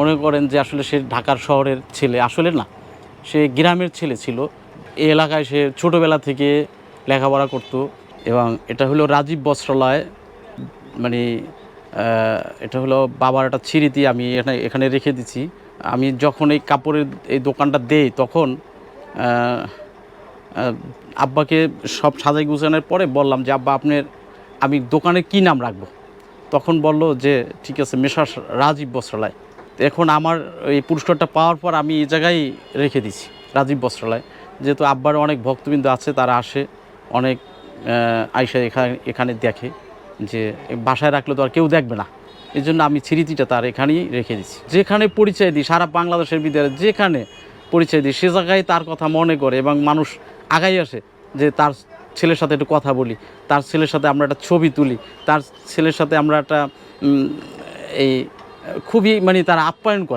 মনে করেন যে আসলে সে ঢাকার শহরের ছেলে, আসলে না, সে গ্রামের ছেলে ছিল। এই এলাকায় সে ছোটোবেলা থেকে লেখাপড়া করতো এবং এটা হলো রাজীব বস্ত্রালয় মানে এটা হলো বাবার একটা ছিঁড়িতি আমি এখানে এখানে রেখে দিচ্ছি। আমি যখন এই কাপড়ের এই দোকানটা দেই তখন আব্বাকে সব সাজাই গুছানোর পরে বললাম যে, আব্বা, আপনার, আমি দোকানে কি নাম রাখব? তখন বলল যে, ঠিক আছে মেশাস রাজীব বস্ত্রালয়। এখন আমার এই পুরস্কারটা পাওয়ার পর আমি এই জায়গায় রেখে দিছি, রাজীব বস্ত্রালয়। যেহেতু আব্বার অনেক ভক্তবৃন্দ আছে, তারা আসে, অনেক আইসা এখানে এখানে দেখে যে বাসায় রাখলে তো আর কেউ দেখবে না। এই জন্য আমি স্মৃতিটা তার এখানেই রেখে দিচ্ছি যেখানে পরিচয় দিই, সারা বাংলাদেশের বিদ্যালয়ে যেখানে পরিচয় দিই, সে জায়গায় তার কথা মনে করে এবং মানুষ আগাই আসে যে তার ছেলের সাথে একটু কথা বলি, তার ছেলের সাথে আমরা একটা ছবি তুলি, তার ছেলের সাথে আমরা একটা এই খুবই মানে তারা আপ্যায়ন করে।